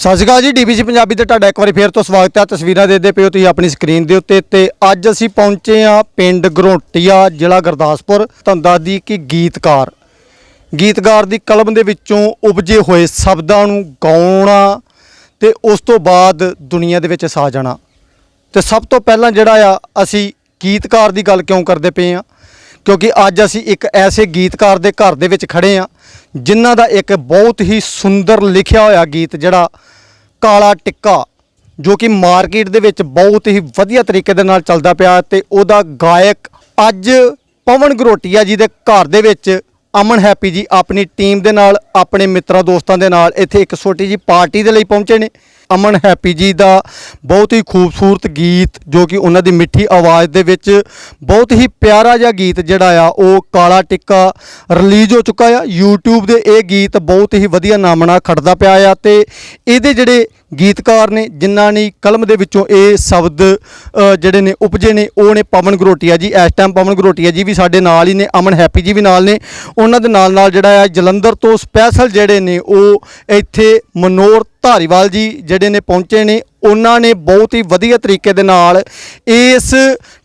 ਸਤਿ ਸ਼੍ਰੀ ਅਕਾਲ ਜੀ ਡੀਬੀਸੀ ਪੰਜਾਬੀ ਤੇ ਤੁਹਾਡਾ ਇੱਕ ਵਾਰੀ ਫੇਰ ਤੋਂ ਸਵਾਗਤ ਹੈ। ਤਸਵੀਰਾਂ ਦੇਖਦੇ ਪਿਓ ਤੁਸੀਂ ਆਪਣੀ ਸਕਰੀਨ ਦੇ ਉੱਤੇ ਤੇ ਅੱਜ ਅਸੀਂ ਪਹੁੰਚੇ ਆ ਪਿੰਡ ਗਰੋਟੀਆ, ਜ਼ਿਲ੍ਹਾ ਗੁਰਦਾਸਪੁਰ, ਧੰਦਾ ਦੀ ਕਿ ਗੀਤਕਾਰ। ਗੀਤਕਾਰ ਦੀ ਕਲਮ ਦੇ ਵਿੱਚੋਂ ਉਪਜੇ ਹੋਏ ਸ਼ਬਦਾਂ ਨੂੰ ਗਾਉਣਾ ਤੇ ਉਸ ਤੋਂ ਬਾਅਦ ਦੁਨੀਆ ਦੇ ਵਿੱਚ ਸਾ ਜਾਣਾ। ਤੇ ਸਭ ਤੋਂ ਪਹਿਲਾਂ ਜਿਹੜਾ ਆ, ਅਸੀਂ ਗੀਤਕਾਰ ਦੀ ਗੱਲ ਕਿਉਂ ਕਰਦੇ ਪਏ ਆ ਕਿਉਂਕਿ ਅੱਜ ਅਸੀਂ ਇੱਕ ਐਸੇ ਗੀਤਕਾਰ ਦੇ ਘਰ ਦੇ ਵਿੱਚ ਖੜੇ ਆ ਜਿਨ੍ਹਾਂ ਦਾ ਇੱਕ ਬਹੁਤ ਹੀ ਸੁੰਦਰ ਲਿਖਿਆ ਹੋਇਆ ਗੀਤ ਜਿਹੜਾ ਕਾਲਾ ਟਿੱਕਾ, ਜੋ ਕਿ ਮਾਰਕੀਟ ਦੇ ਵਿੱਚ ਬਹੁਤ ਹੀ ਵਧੀਆ ਤਰੀਕੇ ਦੇ ਨਾਲ ਚੱਲਦਾ ਪਿਆ ਤੇ ਉਹਦਾ ਗਾਇਕ ਅੱਜ ਪਵਨ ਗਰੋਟੀਆ ਜੀ ਦੇ ਘਰ ਦੇ ਵਿੱਚ ਅਮਨ ਹੈਪੀ ਜੀ ਆਪਣੀ ਟੀਮ ਦੇ ਨਾਲ, ਆਪਣੇ ਮਿੱਤਰਾਂ ਦੋਸਤਾਂ ਦੇ ਨਾਲ ਇੱਥੇ ਇੱਕ ਛੋਟੀ ਜੀ ਪਾਰਟੀ ਦੇ ਲਈ ਪਹੁੰਚੇ ਨੇ। ਅਮਨ ਹੈਪੀ ਜੀ ਦਾ ਬਹੁਤ ਹੀ ਖੂਬਸੂਰਤ ਗੀਤ, ਜੋ ਕਿ ਉਹਨਾਂ ਦੀ ਮਿੱਠੀ ਆਵਾਜ਼ ਦੇ ਵਿੱਚ ਬਹੁਤ ਹੀ ਪਿਆਰਾ ਜਿਹਾ ਗੀਤ ਜਿਹੜਾ ਆ, ਉਹ ਕਾਲਾ ਟਿੱਕਾ ਰਿਲੀਜ਼ ਹੋ ਚੁੱਕਾ ਆ। YouTube ਦੇ ਇਹ ਗੀਤ ਬਹੁਤ ਹੀ ਵਧੀਆ ਨਾਮਣਾ ਖੜਦਾ ਪਿਆ ਆ ਤੇ ਇਹਦੇ ਜਿਹੜੇ ਗੀਤਕਾਰ ਨੇ, ਜਿਨ੍ਹਾਂ ਨੇ ਕਲਮ ਦੇ ਵਿੱਚੋਂ ਇਹ ਸ਼ਬਦ ਜਿਹੜੇ ਨੇ ਉਪਜੇ ਨੇ, ਉਹ ਨੇ ਪਵਨ ਗਰੋਟੀਆ ਜੀ। ਇਸ ਟਾਈਮ ਪਵਨ ਗਰੋਟੀਆ ਜੀ ਵੀ ਸਾਡੇ ਨਾਲ ਹੀ ਨੇ, ਅਮਨ ਹੈਪੀ ਜੀ ਵੀ ਨਾਲ ਨੇ। ਉਹਨਾਂ ਦੇ ਨਾਲ ਨਾਲ ਜਿਹੜਾ ਆ, ਜਲੰਧਰ ਤੋਂ ਸਪੈਸ਼ਲ ਜਿਹੜੇ ਨੇ, ਉਹ ਇੱਥੇ ਮਨੋਰ ਧਾਰੀਵਾਲ ਜੀ ਜਿਹੜੇ ਨੇ ਪਹੁੰਚੇ ਨੇ। ਉਹਨਾਂ ਨੇ ਬਹੁਤ ਹੀ ਵਧੀਆ ਤਰੀਕੇ ਦੇ ਨਾਲ ਇਸ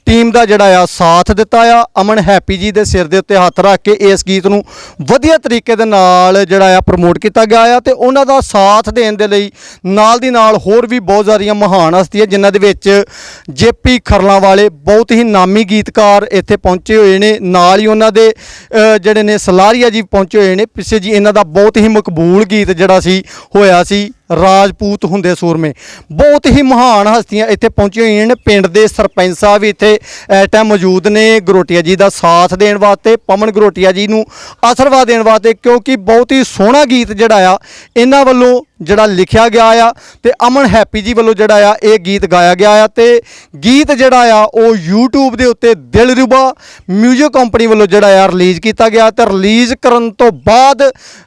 ਟੀਮ ਦਾ ਜਿਹੜਾ ਆ ਸਾਥ ਦਿੱਤਾ ਆ। ਅਮਨ ਹੈਪੀ ਜੀ ਦੇ ਸਿਰ ਦੇ ਉੱਤੇ ਹੱਥ ਰੱਖ ਕੇ ਇਸ ਗੀਤ ਨੂੰ ਵਧੀਆ ਤਰੀਕੇ ਦੇ ਨਾਲ ਜਿਹੜਾ ਆ ਪ੍ਰਮੋਟ ਕੀਤਾ ਗਿਆ ਆ ਤੇ ਉਹਨਾਂ ਦਾ ਸਾਥ ਦੇਣ ਦੇ ਲਈ ਨਾਲ ਦੀ ਨਾਲ ਹੋਰ ਵੀ ਬਹੁਤ ਸਾਰੀਆਂ ਮਹਾਨ ਹਸਤੀਆਂ, ਜਿਨ੍ਹਾਂ ਦੇ ਵਿੱਚ ਜੇਪੀ ਖਰਲਾ ਵਾਲੇ ਬਹੁਤ ਹੀ ਨਾਮੀ ਗੀਤਕਾਰ ਇੱਥੇ ਪਹੁੰਚੇ ਹੋਏ ਨੇ। ਨਾਲ ਹੀ ਉਹਨਾਂ ਦੇ ਜਿਹੜੇ ਨੇ ਸਲਾਰੀਆ ਜੀ ਪਹੁੰਚੇ ਹੋਏ ਨੇ। ਪਿੱਛੇ ਜੀ ਇਹਨਾਂ ਦਾ ਬਹੁਤ ਹੀ ਮਕਬੂਲ ਗੀਤ ਜਿਹੜਾ ਸੀ, ਹੋਇਆ ਸੀ। ਰਾਜਪੂਤ ਹੁੰਦੇ ਸੂਰਮੇ। ਬਹੁਤ ਹੀ ਮਹਾਨ ਹਸਤੀਆਂ ਇੱਥੇ ਪਹੁੰਚੀਆਂ ਹੋਈਆਂ ਨੇ। ਪਿੰਡ ਦੇ ਸਰਪੰਚ ਸਾਹਿਬ ਵੀ ਇੱਥੇ ਇਸ ਟਾਈਮ ਮੌਜੂਦ ਨੇ। ਗਰੋਟੀਆ ਜੀ ਦਾ ਸਾਥ ਦੇਣ ਵਾਸਤੇ, ਪਵਨ ਗਰੋਟੀਆ ਜੀ ਨੂੰ ਆਸ਼ੀਰਵਾਦ ਦੇਣ ਵਾਸਤੇ, ਕਿਉਂਕਿ ਬਹੁਤ ਹੀ ਸੋਹਣਾ ਗੀਤ ਜਿਹੜਾ ਆ, ਇਹਨਾਂ ਵੱਲੋਂ ਜਿਹੜਾ ਲਿਖਿਆ ਗਿਆ ਆ ਤੇ ਅਮਨ ਹੈਪੀ ਜੀ ਵੱਲੋਂ ਜਿਹੜਾ ਆ ਇਹ ਗੀਤ ਗਾਇਆ ਗਿਆ ਆ ਤੇ ਗੀਤ ਜਿਹੜਾ ਆ ਉਹ YouTube ਦੇ ਉੱਤੇ ਦਿਲਰੂਬਾ 뮤직 ਕੰਪਨੀ ਵੱਲੋਂ ਜਿਹੜਾ ਆ ਰਿਲੀਜ਼ ਕੀਤਾ ਗਿਆ ਤੇ ਰਿਲੀਜ਼ ਕਰਨ ਤੋਂ ਬਾਅਦ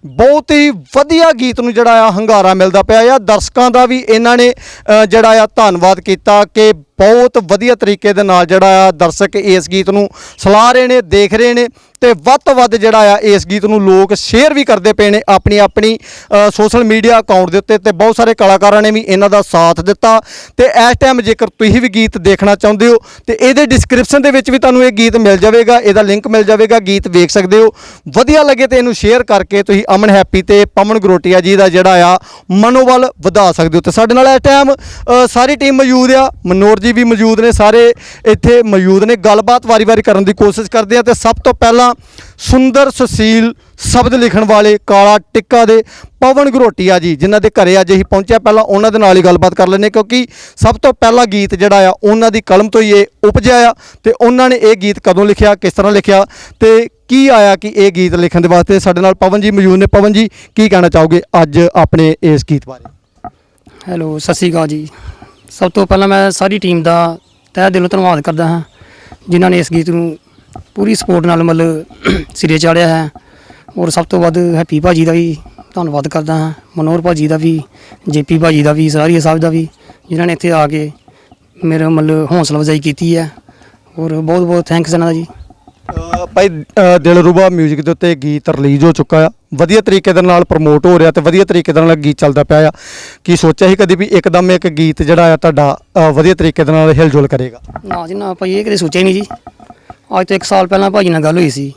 ਬਹੁਤ ਹੀ ਵਧੀਆ ਗੀਤ ਨੂੰ ਜਿਹੜਾ ਆ ਹੰਗਾਰਾ ਮਿਲਦਾ ਪਿਆ ਆ। ਦਰਸ਼ਕਾਂ ਦਾ ਵੀ ਇਹਨਾਂ ਨੇ ਜਿਹੜਾ ਆ ਧੰਨਵਾਦ ਕੀਤਾ ਕਿ ਬਹੁਤ ਵਧੀਆ ਤਰੀਕੇ ਦੇ ਨਾਲ ਜਿਹੜਾ ਆ ਦਰਸ਼ਕ ਇਸ ਗੀਤ ਨੂੰ ਸਲਾਹ ਰਹੇ ਨੇ, ਦੇਖ ਰਹੇ ਨੇ ਤੇ ਵੱਧ ਤੋਂ ਵੱਧ ਜਿਹੜਾ ਆ ਇਸ ਗੀਤ ਨੂੰ ਲੋਕ ਸ਼ੇਅਰ ਵੀ ਕਰਦੇ ਪਏ ਨੇ ਆਪਣੀ ਆਪਣੀ ਸੋਸ਼ਲ ਮੀਡੀਆ ਅਕਾਊਂਟ ਦੇ ਉੱਤੇ ਤੇ ਬਹੁਤ ਸਾਰੇ ਕਲਾਕਾਰਾਂ ਨੇ ਵੀ ਇਹਨਾਂ ਦਾ ਸਾਥ ਦਿੱਤਾ ਤੇ ਇਸ ਟਾਈਮ ਜੇਕਰ ਤੁਸੀਂ ਵੀ ਗੀਤ ਦੇਖਣਾ ਚਾਹੁੰਦੇ ਹੋ ਤੇ ਇਹਦੇ ਡਿਸਕ੍ਰਿਪਸ਼ਨ ਦੇ ਵਿੱਚ ਵੀ ਤੁਹਾਨੂੰ ਇਹ ਗੀਤ ਮਿਲ ਜਾਵੇਗਾ, ਇਹਦਾ ਲਿੰਕ ਮਿਲ ਜਾਵੇਗਾ, ਗੀਤ ਵੇਖ ਸਕਦੇ ਹੋ। ਵਧੀਆ ਲੱਗੇ ਤੇ ਇਹਨੂੰ ਸ਼ੇਅਰ ਕਰਕੇ ਤੁਸੀਂ ਅਮਨ ਹੈਪੀ ਤੇ ਪਵਨ ਗਰੋਟੀਆ ਜੀ ਦਾ ਜਿਹੜਾ ਆ ਮਨੋਬਲ ਵਧਾ ਸਕਦੇ ਹੋ ਤੇ ਸਾਡੇ ਨਾਲ ਇਸ ਟਾਈਮ ਸਾਰੀ ਟੀਮ ਮੌਜੂਦ ਆ, ਮਨੋਰ ਜੀ ਵੀ ਮੌਜੂਦ ਨੇ, ਸਾਰੇ ਇੱਥੇ ਮੌਜੂਦ ਨੇ। ਗੱਲਬਾਤ ਵਾਰੀ-ਵਾਰੀ ਕਰਨ ਦੀ ਕੋਸ਼ਿਸ਼ ਕਰਦੇ ਆ ਤੇ ਸਭ ਤੋਂ ਪਹਿਲਾਂ ਸੁੰਦਰ ਸੁਸ਼ੀਲ ਸ਼ਬਦ ਲਿਖਣ ਵਾਲੇ ਕਾਲਾ ਟਿੱਕਾ ਦੇ ਪਵਨ ਗਰੋਟੀਆ ਜੀ, ਜਿਨ੍ਹਾਂ ਦੇ ਘਰੇ ਅੱਜ ਅਸੀਂ ਪਹੁੰਚਿਆ। ਪਹਿਲਾਂ ਉਹਨਾਂ ਦੇ ਨਾਲ ਹੀ ਗੱਲਬਾਤ ਕਰ ਲੈਂਦੇ ਕਿਉਂਕਿ ਸਭ ਤੋਂ ਪਹਿਲਾ ਗੀਤ ਜਿਹੜਾ ਆ, ਉਹਨਾਂ ਦੀ ਕਲਮ ਤੋਂ ਹੀ ਇਹ ਉਪਜਿਆ ਆ ਤੇ ਉਹਨਾਂ ਨੇ ਇਹ ਗੀਤ ਕਦੋਂ ਲਿਖਿਆ, ਕਿਸ ਤਰ੍ਹਾਂ ਲਿਖਿਆ ਤੇ ਕੀ ਆਇਆ ਕਿ ਇਹ ਗੀਤ ਲਿਖਣ ਦੇ ਵਾਸਤੇ ਸਾਡੇ ਨਾਲ ਪਵਨ ਜੀ ਮੌਜੂਦ ਨੇ। ਪਵਨ ਜੀ, ਕੀ ਕਹਿਣਾ ਚਾਹੋਗੇ ਅੱਜ ਆਪਣੇ ਇਸ ਗੀਤ ਬਾਰੇ? ਹੈਲੋ, ਸਤਿ ਸ਼੍ਰੀ ਅਕਾਲ ਜੀ। ਸਭ ਤੋਂ ਪਹਿਲਾਂ ਮੈਂ ਸਾਰੀ ਟੀਮ ਦਾ ਤਹਿ ਦਿਲੋਂ ਧੰਨਵਾਦ ਕਰਦਾ ਹਾਂ, ਜਿਨ੍ਹਾਂ ਨੇ ਇਸ ਗੀਤ ਨੂੰ ਪੂਰੀ ਸਪੋਰਟ ਨਾਲ ਮਤਲਬ ਸਿਰੇ ਚਾੜਿਆ ਹੈ ਔਰ ਸਭ ਤੋਂ ਵੱਧ ਹੈਪੀ ਭਾਜੀ ਦਾ ਵੀ ਧੰਨਵਾਦ ਕਰਦਾ ਹਾਂ, ਮਨੋਹਰ ਭਾਜੀ ਦਾ ਵੀ, ਜੇਪੀ ਭਾਜੀ ਦਾ ਵੀ ਸਾਰੀਆ ਸਾਹਿਬ ਦਾ ਵੀ, ਜਿਨ੍ਹਾਂ ਨੇ ਇੱਥੇ ਆ ਕੇ ਮੇਰਾ ਮਤਲਬ ਹੌਸਲਾ ਅਫਜ਼ਾਈ ਕੀਤੀ ਹੈ ਔਰ ਬਹੁਤ ਬਹੁਤ ਥੈਂਕਸ ਇਹਨਾਂ ਦਾ ਜੀ। ਭਾਈ ਅਹ ਦਿਲਰੂਬਾ 뮤직 ਦੇ ਉੱਤੇ ਗੀਤ ਰਿਲੀਜ਼ ਹੋ ਚੁੱਕਾ ਆ। ਵਧੀਆ ਤਰੀਕੇ ਦੇ ਨਾਲ ਪ੍ਰਮੋਟ ਹੋ ਰਿਹਾ ਤੇ ਵਧੀਆ ਤਰੀਕੇ ਦੇ ਨਾਲ ਗੀਤ ਚੱਲਦਾ ਪਿਆ ਆ। ਕੀ ਸੋਚਿਆ ਸੀ ਕਦੀ ਵੀ ਇੱਕਦਮ ਇੱਕ ਗੀਤ ਜਿਹੜਾ ਆ ਤੁਹਾਡਾ ਅਹ ਵਧੀਆ ਤਰੀਕੇ ਦੇ ਨਾਲ ਹਿਲਜੁਲ ਕਰੇਗਾ? ਨਾ ਜੀ, ਨਾ ਭਾਈ, ਇਹ ਕਦੇ ਸੋਚਿਆ ਹੀ ਨਹੀਂ ਜੀ। ਅੱਜ ਤੋਂ 1 ਸਾਲ ਪਹਿਲਾਂ ਭਾਜੀ ਨਾਲ ਗੱਲ ਹੋਈ ਸੀ।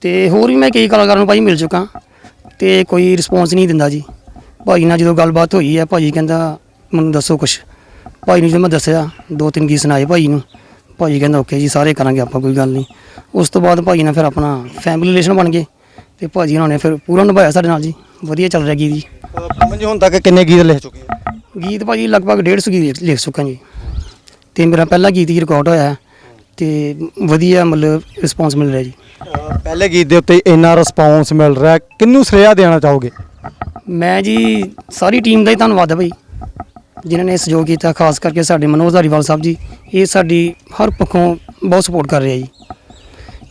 ਤੇ ਹੋਰ ਵੀ ਮੈਂ ਕਈ ਕਲਾਕਾਰਾਂ ਨੂੰ ਭਾਜੀ ਮਿਲ ਚੁੱਕਾ। ਤੇ ਕੋਈ ਰਿਸਪੌਂਸ ਨਹੀਂ ਦਿੰਦਾ ਜੀ। ਭਾਜੀ ਨਾਲ ਜਦੋਂ ਗੱਲਬਾਤ ਹੋਈ ਹੈ ਭਾਜੀ ਕਹਿੰਦਾ, ਮੈਨੂੰ ਦੱਸੋ ਕੁਛ। ਭਾਜੀ ਨੂੰ ਜਦੋਂ ਮੈਂ ਦੱਸਿਆ, ਦੋ ਤਿੰਨ ਗੀਤ ਸੁਣਾਏ ਭਾਜੀ ਨੂੰ। ਭਾਜੀ ਕਹਿੰਦਾ ਓਕੇ ਜੀ ਸਾਰੇ ਕਰਾਂਗੇ ਆਪਾਂ ਕੋਈ ਗੱਲ ਨਹੀਂ। ਉਸ ਤੋਂ ਬਾਅਦ ਭਾਜੀ ਨਾਲ ਫਿਰ ਆਪਣਾ ਫੈਮਿਲੀ ਰਿਲੇਸ਼ਨ ਬਣ ਗਏ ਤੇ ਭਾਜੀ ਉਹਨਾਂ ਨੇ ਫਿਰ ਪੂਰਾ ਨਿਭਾਇਆ ਸਾਡੇ ਨਾਲ ਜੀ। ਵਧੀਆ ਚੱਲ ਰਿਹਾ ਗੀਤ ਜੀ। ਅਹ ਪਵਨ ਜੀ ਹੁਣ ਤੱਕ ਕਿੰਨੇ ਗੀਤ ਲਿਖ ਚੁੱਕੇ ਆ? ਗੀਤ ਭਾਜੀ ਲਗਭਗ 150 ਗੀਤ ਲਿਖ ਚੁੱਕਾ ਜੀ। ਤੇ ਮੇਰਾ ਪਹਿਲਾ ਗੀਤ ਹੀ ਰਿਕਾਰਡ ਹੋਇਆ ਹੈ ਤੇ ਵਧੀਆ ਮਤਲਬ ਰਿਸਪੌਂਸ ਮਿਲ ਰਿਹਾ ਜੀ। ਪਹਿਲੇ ਗੀਤ ਦੇ ਉੱਤੇ ਇੰਨਾ ਰਿਸਪੌਂਸ ਮਿਲ ਰਿਹਾ ਕਿੰਨੂੰ ਸ਼੍ਰੇਆ ਦੇਣਾ ਚਾਹੋਗੇ? ਮੈਂ ਜੀ ਸਾਰੀ ਟੀਮ ਦਾ ਹੀ ਧੰਨਵਾਦ ਹੈ ਭਾਈ। ਜਿਨ੍ਹਾਂ ਨੇ ਸਹਿਯੋਗ ਕੀਤਾ ਖਾਸ ਕਰਕੇ ਸਾਡੇ ਮਨੋਜ ਧਾਰੀਵਾਲ ਸਾਹਿਬ ਜੀ ਇਹ ਸਾਡੀ ਹਰ ਪੱਖੋਂ ਬਹੁਤ ਸਪੋਰਟ ਕਰ ਰਿਹਾ ਜੀ।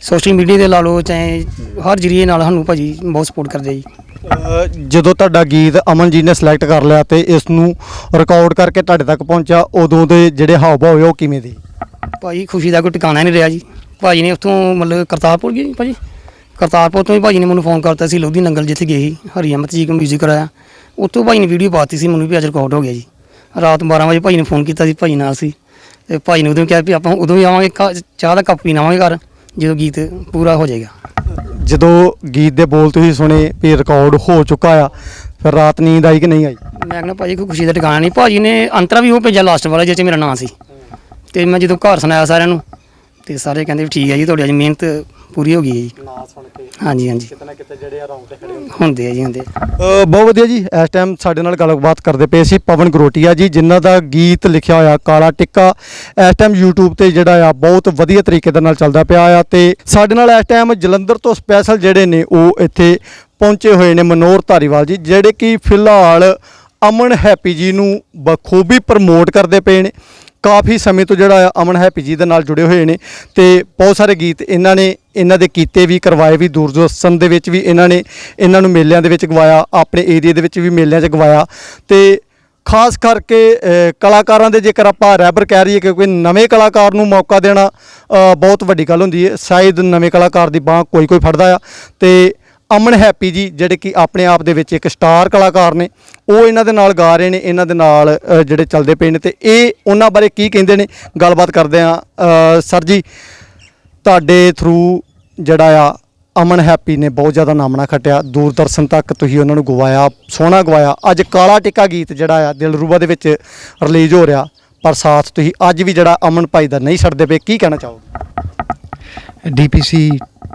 ਸੋਸ਼ਲ ਮੀਡੀਆ ਦੇ ਲਾ ਲਓ ਚਾਹੇ ਹਰ ਜਰੀਏ ਨਾਲ ਸਾਨੂੰ ਭਾਜੀ ਬਹੁਤ ਸਪੋਰਟ ਕਰਦੇ ਜੀ। ਜਦੋਂ ਤੁਹਾਡਾ ਗੀਤ ਅਮਨ ਜੀ ਨੇ ਸਿਲੈਕਟ ਕਰ ਲਿਆ ਤੇ ਇਸ ਨੂੰ ਰਿਕਾਰਡ ਕਰਕੇ ਤੁਹਾਡੇ ਤੱਕ ਪਹੁੰਚਿਆ ਉਦੋਂ ਦੇ ਜਿਹੜੇ ਹਾਵ ਭਾਵ ਹੋਏ ਉਹ ਕਿਵੇਂ ਦੇ? ਭਾਜੀ ਖੁਸ਼ੀ ਦਾ ਕੋਈ ਟਿਕਾਣਾ ਨਹੀਂ ਰਿਹਾ ਜੀ। ਭਾਜੀ ਨੇ ਉੱਥੋਂ ਮਤਲਬ ਕਰਤਾਰਪੁਰ ਗਏ ਭਾਜੀ। ਕਰਤਾਰਪੁਰ ਤੋਂ ਹੀ ਭਾਜੀ ਨੇ ਮੈਨੂੰ ਫੋਨ ਕਰਤਾ ਸੀ ਲੋਧੀ ਨੰਗਲ ਜਿੱਥੇ ਗਏ ਸੀ ਹਰੀਅਮਤ ਜੀ ਕੋ ਮਿਊਜ਼ਿਕ ਕਰਾਇਆ। ਉੱਥੋਂ ਭਾਈ ਨੇ ਵੀਡੀਓ ਪਾਤੀ ਸੀ ਮੈਨੂੰ ਵੀ ਅੱਜ ਰਿਕਾਰਡ ਹੋ ਗਿਆ ਜੀ। ਰਾਤ 12 ਵਜੇ ਭਾਈ ਨੇ ਫੋਨ ਕੀਤਾ ਸੀ ਭਾਈ ਨਾਲ ਸੀ। ਤੇ ਭਾਈ ਨੇ ਉਦੋਂ ਕਿਹਾ ਵੀ ਆਪਾਂ ਉਦੋਂ ਹੀ ਆਵਾਂਗੇ ਕਾ- ਚਾਹ ਦਾ ਕੱਪ ਪੀਣ ਆਵਾਂਗੇ ਘਰ ਜਦੋਂ ਗੀਤ ਪੂਰਾ ਹੋ ਜਾਏਗਾ। ਜਦੋਂ ਗੀਤ ਦੇ ਬੋਲ ਤੁਸੀਂ ਸੁਣੇ ਵੀ ਰਿਕਾਰਡ ਹੋ ਚੁੱਕਾ ਆ ਫਿਰ ਰਾਤ ਨੀਂਦ ਆਈ ਕਿ ਨਹੀਂ ਆਈ? ਮੈਂ ਕਹਿੰਦਾ ਭਾਜੀ ਕੋਈ ਖੁਸ਼ੀ ਦਾ ਟਿਕਾਣਾ ਨਹੀਂ। ਭਾਜੀ ਨੇ ਅੰਤਰਾ ਵੀ ਉਹ ਭੇਜਿਆ ਲਾਸਟ ਵਾਲਾ ਜਿਹਦੇ 'ਚ ਮੇਰਾ ਨਾਂ ਸੀ। ਤੇ ਮੈਂ ਜਦੋਂ ਘਰ ਸੁਣਾਇਆ ਸਾਰਿਆਂ ਨੂੰ ਤੇ ਸਾਰੇ ਕਹਿੰਦੇ ਵੀ ਠੀਕ ਹੈ ਜੀ ਤੁਹਾਡੀ ਅੱਜ ਮਿਹਨਤ ਪੂਰੀ ਹੋ ਗਈ ਹੈ ਜੀ। ਨਾ ਸੁਣ ਕੇ ਹਾਂਜੀ ਹਾਂਜੀ। ਕਿਤੇ ਨਾ ਕਿਤੇ ਜਿਹੜੇ ਆ ਰੌਂਗ ਤੇ ਖੜੇ ਹੁੰਦੇ। ਆ ਜੀ ਹੁੰਦੇ ਆ। ਅ, ਬਹੁਤ ਵਧੀਆ ਜੀ ਇਸ ਟਾਈਮ ਸਾਡੇ ਨਾਲ ਗੱਲਬਾਤ ਕਰਦੇ ਪਏ ਸੀ ਪਵਨ ਗਰੋਟੀਆ ਜੀ ਜਿਨ੍ਹਾਂ ਦਾ ਗੀਤ ਲਿਖਿਆ ਹੋਇਆ ਕਾਲਾ ਟਿੱਕਾ। ਇਸ ਟਾਈਮ YouTube ਤੇ ਜਿਹੜਾ ਆ ਬਹੁਤ ਵਧੀਆ ਤਰੀਕੇ ਦੇ ਨਾਲ ਚੱਲਦਾ ਪਿਆ ਆ ਤੇ ਸਾਡੇ ਨਾਲ ਇਸ ਟਾਈਮ ਜਲੰਧਰ ਤੋਂ ਸਪੈਸ਼ਲ ਜਿਹੜੇ ਨੇ ਉਹ ਇੱਥੇ ਪਹੁੰਚੇ ਹੋਏ ਨੇ ਮਨੋਹਰ ਧਾਰੀਵਾਲ ਜੀ ਜਿਹੜੇ ਕਿ ਫਿਲਹਾਲ ਅਮਨ ਹੈਪੀ ਜੀ ਨੂੰ ਬਖੂਬੀ ਪ੍ਰਮੋਟ ਕਰਦੇ ਪਏ ਨੇ। ਕਾਫੀ ਸਮੇਂ ਤੋਂ ਜਿਹੜਾ ਆ ਅਮਨ ਹੈਪੀ ਜੀ ਦੇ ਨਾਲ ਜੁੜੇ ਹੋਏ ਨੇ ਤੇ ਬਹੁਤ ਸਾਰੇ ਗੀਤ ਇਹਨਾਂ ਨੇ, ਇਹਨਾਂ ਦੇ ਕੀਤੇ ਵੀ, ਕਰਵਾਏ ਵੀ, ਦੂਰਦਰਸ਼ਨ ਦੇ ਵਿੱਚ ਵੀ ਇਹਨਾਂ ਨੇ, ਇਹਨਾਂ ਨੂੰ ਮੇਲਿਆਂ ਦੇ ਵਿੱਚ ਗਵਾਇਆ, ਆਪਣੇ ਏਰੀਆ ਦੇ ਵਿੱਚ ਵੀ ਮੇਲਿਆਂ 'ਚ ਗਵਾਇਆ ਤੇ ਖਾਸ ਕਰਕੇ ਕਲਾਕਾਰਾਂ ਦੇ ਜੇਕਰ ਆਪਾਂ ਰੈਬਰ ਕਹਿ ਰਹੀਏ ਕਿਉਂਕਿ ਨਵੇਂ ਕਲਾਕਾਰ ਨੂੰ ਮੌਕਾ ਦੇਣਾ ਬਹੁਤ ਵੱਡੀ ਗੱਲ ਹੁੰਦੀ ਹੈ, ਸ਼ਾਇਦ ਨਵੇਂ ਕਲਾਕਾਰ ਦੀ ਬਾਹ ਕੋਈ ਕੋਈ ਫੜਦਾ ਆ ਤੇ ਅਮਨ ਹੈਪੀ ਜੀ, ਜਿਹੜੇ ਕਿ ਆਪਣੇ ਆਪ ਦੇ ਵਿੱਚ ਇੱਕ ਸਟਾਰ ਕਲਾਕਾਰ ਨੇ, ਉਹ ਇਹਨਾਂ ਦੇ ਨਾਲ ਗਾ ਰਹੇ ਨੇ, ਇਹਨਾਂ ਦੇ ਨਾਲ ਜਿਹੜੇ ਚੱਲਦੇ ਪਏ ਨੇ ਤੇ ਇਹ ਉਹਨਾਂ ਬਾਰੇ ਕੀ ਕਹਿੰਦੇ ਨੇ? ਗੱਲਬਾਤ ਕਰਦੇ ਆ ਸਰ ਜੀ, ਤੁਹਾਡੇ ਥਰੂ ਜਿਹੜਾ ਆ, ਅਮਨ ਹੈਪੀ ਨੇ ਬਹੁਤ ਜ਼ਿਆਦਾ ਨਾਮਣਾ ਖੱਟਿਆ, ਦੂਰਦਰਸ਼ਨ ਤੱਕ ਤੁਸੀਂ ਉਹਨਾਂ ਨੂੰ ਗਵਾਇਆ, ਸੋਹਣਾ ਗਵਾਇਆ। ਅੱਜ ਕਾਲਾ ਟਿੱਕਾ ਗੀਤ ਜਿਹੜਾ ਆ, ਦਿਲਰੂਬਾ ਦੇ ਵਿੱਚ ਰਿਲੀਜ਼ ਹੋ ਰਿਹਾ, ਪਰ ਸਾਥ ਤੁਸੀਂ ਅੱਜ ਵੀ ਜਿਹੜਾ ਅਮਨ ਭਾਈ ਦਾ ਨਹੀਂ ਛੱਡਦੇ ਪਏ, ਕੀ ਕਹਿਣਾ ਚਾਹੋਗੇ? ਡੀਪੀਸੀ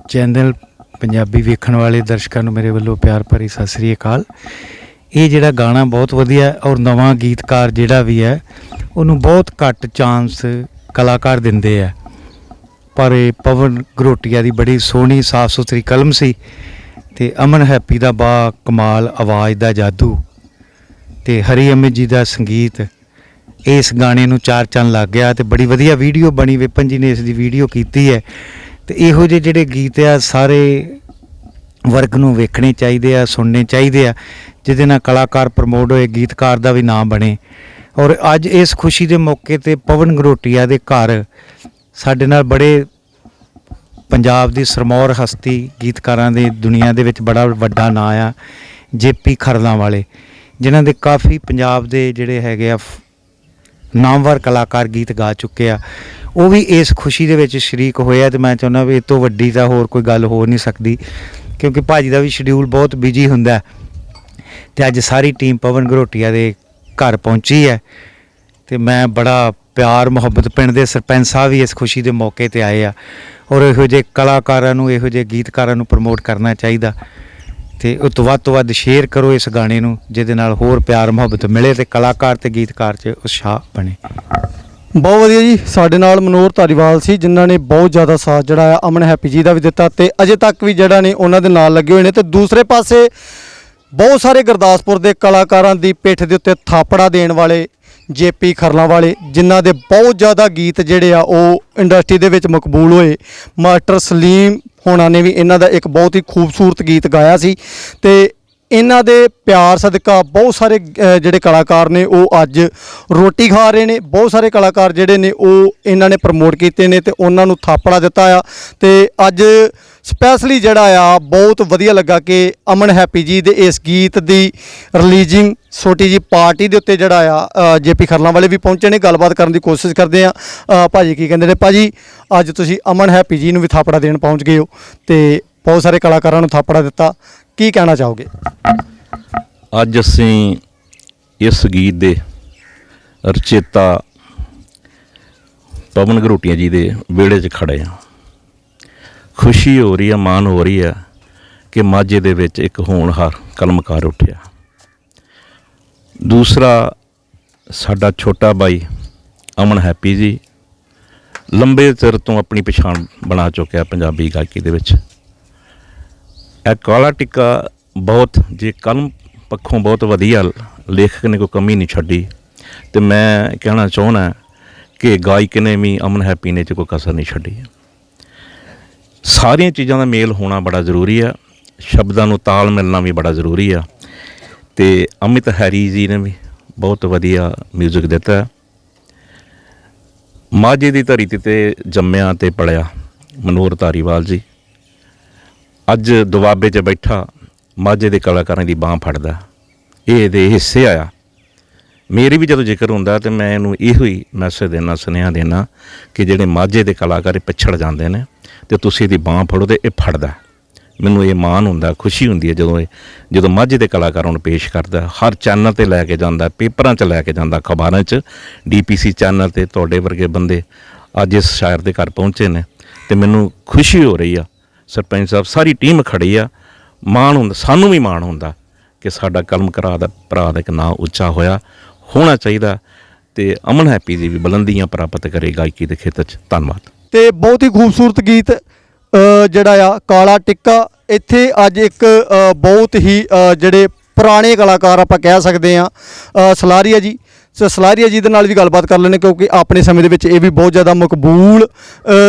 ਚੈਨਲ ਪੰਜਾਬੀ ਵੇਖਣ ਵਾਲੇ ਦਰਸ਼ਕਾਂ ਨੂੰ ਮੇਰੇ ਵੱਲੋਂ ਪਿਆਰ ਭਰੀ ਸਤਿ ਸ੍ਰੀ ਅਕਾਲ। ਇਹ ਜਿਹੜਾ ਗਾਣਾ ਬਹੁਤ ਵਧੀਆ ਔਰ ਨਵਾਂ ਗੀਤਕਾਰ ਜਿਹੜਾ ਵੀ ਹੈ, ਉਹਨੂੰ ਬਹੁਤ ਘੱਟ ਚਾਂਸ ਕਲਾਕਾਰ ਦਿੰਦੇ ਆ। ਪਰ ਇਹ ਪਵਨ ਗਰੋਟੀਆ ਦੀ ਬੜੀ ਸੋਹਣੀ ਸਾਫ਼ ਸੁਥਰੀ ਕਲਮ ਸੀ ਤੇ ਅਮਨ ਹੈਪੀ ਦਾ ਬਾ ਕਮਾਲ ਆਵਾਜ਼ ਦਾ ਜਾਦੂ ਤੇ ਹਰੀ ਅਮਿਤ ਜੀ ਦਾ ਸੰਗੀਤ ਇਸ ਗਾਣੇ ਨੂੰ ਚਾਰ ਚੰਨ ਲੱਗ ਗਿਆ ਤੇ ਬੜੀ ਵਧੀਆ ਵੀਡੀਓ ਬਣੀ। ਵਿਪਨ ਜੀ ਨੇ ਇਸ ਦੀ ਵੀਡੀਓ ਕੀਤੀ ਹੈ। ਤੇ ਇਹੋ ਜਿਹੇ ਜਿਹੜੇ ਗੀਤ ਆ, ਸਾਰੇ ਵਰਗ ਨੂੰ ਵੇਖਣੇ ਚਾਹੀਦੇ ਆ, ਸੁਣਨੇ ਚਾਹੀਦੇ ਆ, ਜਿਹਦੇ ਨਾਲ ਕਲਾਕਾਰ ਪ੍ਰਮੋਟ ਹੋਏ, ਗੀਤਕਾਰ ਦਾ ਵੀ ਨਾਮ ਬਣੇ। ਔਰ ਅੱਜ ਇਸ ਖੁਸ਼ੀ ਦੇ ਮੌਕੇ ਤੇ ਪਵਨ ਗਰੋਟੀਆ ਦੇ ਘਰ ਸਾਡੇ ਨਾਲ ਬੜੇ ਪੰਜਾਬ ਦੀ ਸਰਮੌਰ ਹਸਤੀ ਗੀਤਕਾਰਾਂ ਦੇ ਦੁਨੀਆ ਦੇ ਵਿੱਚ ਬੜਾ ਵੱਡਾ ਨਾਂ ਆ, ਜੇਪੀ ਖਰਲਾਂ ਵਾਲੇ, ਜਿਨ੍ਹਾਂ ਦੇ ਕਾਫੀ ਪੰਜਾਬ ਦੇ ਜਿਹੜੇ ਹੈਗੇ ਆ ਨਾਮਵਰ ਕਲਾਕਾਰ ਗੀਤ ਗਾ ਚੁੱਕੇ ਆ। ਉਹ ਵੀ ਇਸ ਖੁਸ਼ੀ ਦੇ ਵਿੱਚ ਸ਼ਰੀਕ ਹੋਏ ਆ ਤੇ ਮੈਂ ਚਾਹੁੰਦਾ ਵੀ ਇਹ ਤੋਂ ਵੱਡੀ ਤਾਂ ਹੋਰ ਕੋਈ ਗੱਲ ਹੋ ਨਹੀਂ ਸਕਦੀ, ਕਿਉਂਕਿ ਭਾਜੀ ਦਾ ਵੀ ਸ਼ਡਿਊਲ ਬਹੁਤ ਬਿਜ਼ੀ ਹੁੰਦਾ ਹੈ। ਤੇ ਅੱਜ ਸਾਰੀ ਟੀਮ ਪਵਨ ਗਰੋਟੀਆ ਦੇ ਘਰ ਪਹੁੰਚੀ ਹੈ। ਤੇ ਮੈਂ ਬੜਾ ਪਿਆਰ, ਮੁਹੱਬਤ ਪਿੰਡ ਦੇ ਸਰਪੰਚ ਸਾਹਿਬ ਵੀ ਇਸ ਖੁਸ਼ੀ ਦੇ ਮੌਕੇ ਤੇ ਆਏ ਆ। ਔਰ ਇਹੋ ਜਿਹੇ ਕਲਾਕਾਰਾਂ ਨੂੰ, ਇਹੋ ਜਿਹੇ ਗੀਤਕਾਰਾਂ ਨੂੰ ਪ੍ਰਮੋਟ ਕਰਨਾ ਚਾਹੀਦਾ। ਤੇ ਉਹ ਤੋਂ ਵੱਧ ਤੋਂ ਵੱਧ ਸ਼ੇਅਰ ਕਰੋ ਇਸ ਗਾਣੇ ਨੂੰ, ਜਿਹਦੇ ਨਾਲ ਹੋਰ ਪਿਆਰ, ਮੁਹੱਬਤ ਮਿਲੇ ਤੇ ਕਲਾਕਾਰ ਤੇ ਗੀਤਕਾਰ 'ਚ ਉਤਸ਼ਾਹ ਬਣੇ। ਬਹੁਤ ਵਧੀਆ ਜੀ। ਸਾਡੇ ਨਾਲ ਮਨੋਹਰ ਧਾਰੀਵਾਲ ਸੀ, ਜਿਨ੍ਹਾਂ ਨੇ ਬਹੁਤ ਜ਼ਿਆਦਾ ਸਾਥ ਜਿਹੜਾ ਆ, ਅਮਨ ਹੈਪੀ ਜੀ ਦਾ ਵੀ ਦਿੱਤਾ ਤੇ ਅਜੇ ਤੱਕ ਵੀ ਜਿਹੜਾ ਨੇ ਉਹਨਾਂ ਦੇ ਨਾਲ ਲੱਗੇ ਹੋਏ ਨੇ ਤੇ ਦੂਸਰੇ ਪਾਸੇ ਬਹੁਤ ਸਾਰੇ ਗੁਰਦਾਸਪੁਰ ਦੇ ਕਲਾਕਾਰਾਂ ਦੀ ਪਿੱਠ ਦੇ ਉੱਤੇ ਥਾਪੜਾ ਦੇਣ ਵਾਲੇ ਜੇਪੀ ਖਰਲਾ ਵਾਲੇ ਜਿਨ੍ਹਾਂ ਦੇ ਬਹੁਤ ਜ਼ਿਆਦਾ ਗੀਤ ਜਿਹੜੇ ਆ ਉਹ ਇੰਡਸਟਰੀ ਦੇ ਵਿੱਚ ਮਕਬੂਲ ਹੋਏ। ਮਾਸਟਰ ਸਲੀਮ ਹੋਣਾ ਨੇ ਵੀ ਇਹਨਾਂ ਦਾ ਇੱਕ ਬਹੁਤ ਹੀ ਖੂਬਸੂਰਤ ਗੀਤ ਗਾਇਆ ਸੀ ਤੇ ਇਹਨਾਂ ਦੇ ਪਿਆਰ ਸਦਕਾ ਬਹੁਤ ਸਾਰੇ ਜਿਹੜੇ ਕਲਾਕਾਰ ਨੇ ਉਹ ਅੱਜ ਰੋਟੀ ਖਾ ਰਹੇ ਨੇ। ਬਹੁਤ ਸਾਰੇ ਕਲਾਕਾਰ ਜਿਹੜੇ ਨੇ ਉਹ ਇਹਨਾਂ ਨੇ ਪ੍ਰਮੋਟ ਕੀਤੇ ਨੇ ਤੇ ਉਹਨਾਂ ਨੂੰ ਥਾਪੜਾ ਦਿੱਤਾ ਆ। ਤੇ ਅੱਜ ਸਪੈਸ਼ਲੀ ਜਿਹੜਾ ਆ ਬਹੁਤ ਵਧੀਆ ਲੱਗਾ ਕਿ ਅਮਨ ਹੈਪੀ ਜੀ ਦੇ ਇਸ ਗੀਤ ਦੀ ਰਿਲੀਜ਼ਿੰਗ ਛੋਟੀ ਜੀ ਪਾਰਟੀ ਦੇ ਉੱਤੇ ਜਿਹੜਾ ਆ ਜੇਪੀ ਖਰਲਾਂ ਵਾਲੇ ਵੀ ਪਹੁੰਚੇ ਨੇ। ਗੱਲਬਾਤ ਕਰਨ ਦੀ ਕੋਸ਼ਿਸ਼ ਕਰਦੇ ਆ। ਅ, ਭਾਜੀ ਕੀ ਕਹਿੰਦੇ ਨੇ? ਭਾਜੀ ਅੱਜ ਤੁਸੀਂ ਅਮਨ ਹੈਪੀ ਜੀ ਨੂੰ ਵੀ ਥਾਪੜਾ ਦੇਣ ਪਹੁੰਚ ਗਏ ਹੋ ਤੇ ਬਹੁਤ ਸਾਰੇ ਕਲਾਕਾਰਾਂ ਨੂੰ ਥਾਪੜਾ ਦਿੱਤਾ। ਕੀ ਕਹਿਣਾ ਚਾਹੋਗੇ? ਅੱਜ ਅਸੀਂ ਇਸ ਗੀਤ ਦੇ ਰਚੇਤਾ ਪਵਨ ਗਰੋਟੀਆ ਜੀ ਦੇ ਵਿਹੜੇ 'ਚ ਖੜੇ ਆ ਖੁਸ਼ੀ ਹੋ ਰਹੀ ਆ ਮਾਣ ਹੋ ਰਹੀ ਆ ਕਿ ਮਾਝੇ ਦੇ ਵਿੱਚ ਇੱਕ ਹੋਣਹਾਰ ਕਲਮਕਾਰ ਉੱਠਿਆ। ਦੂਸਰਾ, ਸਾਡਾ ਛੋਟਾ ਬਾਈ ਅਮਨ ਹੈਪੀ ਜੀ ਲੰਬੇ ਚਿਰ ਤੋਂ ਆਪਣੀ ਪਛਾਣ ਬਣਾ ਚੁੱਕਿਆ ਪੰਜਾਬੀ ਗਾਇਕੀ ਦੇ ਵਿੱਚ। ਇਹ ਕਾਲਾ ਟਿੱਕਾ ਬਹੁਤ, ਜੇ ਕਲਮ ਪੱਖੋਂ ਬਹੁਤ ਵਧੀਆ ਲੇਖਕ ਨੇ, ਕੋਈ ਕਮੀ ਨਹੀਂ ਛੱਡੀ। ਤੇ ਮੈਂ ਕਹਿਣਾ ਚਾਹੁੰਦਾ ਕਿ ਗਾਇਕ ਨੇ ਵੀ ਅਮਨ ਹੈਪੀ ਨੇ ਚ ਕੋਈ ਕਸਰ ਨਹੀਂ ਛੱਡੀ। ਸਾਰੀਆਂ ਚੀਜ਼ਾਂ ਦਾ ਮੇਲ ਹੋਣਾ ਬੜਾ ਜ਼ਰੂਰੀ ਆ। ਸ਼ਬਦਾਂ ਨੂੰ ਤਾਲ ਮਿਲਣਾ ਵੀ ਬੜਾ ਜ਼ਰੂਰੀ ਆ। ਤੇ ਅਮਿਤ ਹੈਰੀ ਜੀ ਨੇ ਵੀ ਬਹੁਤ ਵਧੀਆ 뮤직 ਦਿੱਤਾ। ਮਾਝੇ ਦੀ ਧਰਤੀ ਤੇ ਜੰਮਿਆ ਤੇ ਪੜਿਆ ਮਨੋਰ ਧਾਰੀਵਾਲ ਜੀ। ਅੱਜ ਦੁਆਬੇ 'ਚ ਬੈਠਾ ਮਾਝੇ ਦੇ ਕਲਾਕਾਰਾਂ ਦੀ ਬਾਹ ਫੜਦਾ। ਇਹ ਇਹਦੇ ਹਿੱਸੇ ਆਇਆ। ਮੇਰੀ ਵੀ ਜਦੋਂ ਜ਼ਿਕਰ ਹੁੰਦਾ ਤੇ ਮੈਂ ਇਹਨੂੰ ਇਹੋ ਹੀ ਮੈਸੇਜ ਦੇਣਾ, ਸੁਨੇਹਾ ਦੇਣਾ ਕਿ ਜਿਹੜੇ ਮਾਝੇ ਦੇ ਕਲਾਕਾਰ ਇਹ ਪਿਛੜ ਜਾਂਦੇ ਨੇ ਤੇ ਤੁਸੀਂ ਇਹਦੀ ਬਾਹ ਫੜੋ ਤੇ ਇਹ ਫੜਦਾ। ਮੈਨੂੰ ਇਹ ਮਾਣ ਹੁੰਦਾ, ਖੁਸ਼ੀ ਹੁੰਦੀ ਹੈ ਜਦੋਂ ਇਹ, ਜਦੋਂ ਮਾਝੇ ਦੇ ਕਲਾਕਾਰਾਂ ਨੂੰ ਪੇਸ਼ ਕਰਦਾ, ਹਰ ਚੈਨਲ ਤੇ ਲੈ ਕੇ ਜਾਂਦਾ, ਪੇਪਰਾਂ 'ਚ ਲੈ ਕੇ ਜਾਂਦਾ, ਅਖਬਾਰਾਂ 'ਚ, ਡੀਪੀਸੀ ਚੈਨਲ ਤੇ, ਤੁਹਾਡੇ ਵਰਗੇ ਬੰਦੇ ਅੱਜ ਇਸ ਸ਼ਾਇਰ ਦੇ ਘਰ ਪਹੁੰਚੇ ਨੇ ਤੇ ਮੈਨੂੰ ਖੁਸ਼ੀ ਹੋ ਰਹੀ ਆ। ਸਰਪੰਚ ਸਾਹਿਬ, ਸਾਰੀ ਟੀਮ ਖੜੀ ਆ। ਮਾਣ ਹੁੰਦਾ, ਸਾਨੂੰ ਵੀ ਮਾਣ ਹੁੰਦਾ ਕਿ ਸਾਡਾ ਕਲਮ ਕਰਾ ਦਾ, ਭਰਾ ਦਾ ਇੱਕ ਨਾਂ ਉੱਚਾ ਹੋਇਆ, ਹੋਣਾ ਚਾਹੀਦਾ ਤੇ ਅਮਨ ਹੈਪੀ ਜੀ ਵੀ ਬੁਲੰਦੀਆਂ ਪ੍ਰਾਪਤ ਕਰੇ ਗਾਇਕੀ ਦੇ ਖੇਤਰ 'ਚ। ਧੰਨਵਾਦ। ਤੇ ਬਹੁਤ ਹੀ ਖੂਬਸੂਰਤ ਗੀਤ ਜਿਹੜਾ ਆ, ਕਾਲਾ ਟਿੱਕਾ। ਇੱਥੇ ਅੱਜ ਇੱਕ ਬਹੁਤ ਹੀ ਜਿਹੜੇ ਪੁਰਾਣੇ ਕਲਾਕਾਰ ਆਪਾਂ ਕਹਿ ਸਕਦੇ ਆ ਸਲਾਰੀਆ ਜੀ। ਸੋ, ਸਲਾਰੀਆ ਜੀ ਦੇ ਨਾਲ ਵੀ ਗੱਲਬਾਤ ਕਰ ਲੈਣੇ ਕਿਉਂਕਿ ਆਪਣੇ ਸਮੇਂ ਦੇ ਵਿੱਚ ਇਹ ਵੀ ਬਹੁਤ ਜ਼ਿਆਦਾ ਮਕਬੂਲ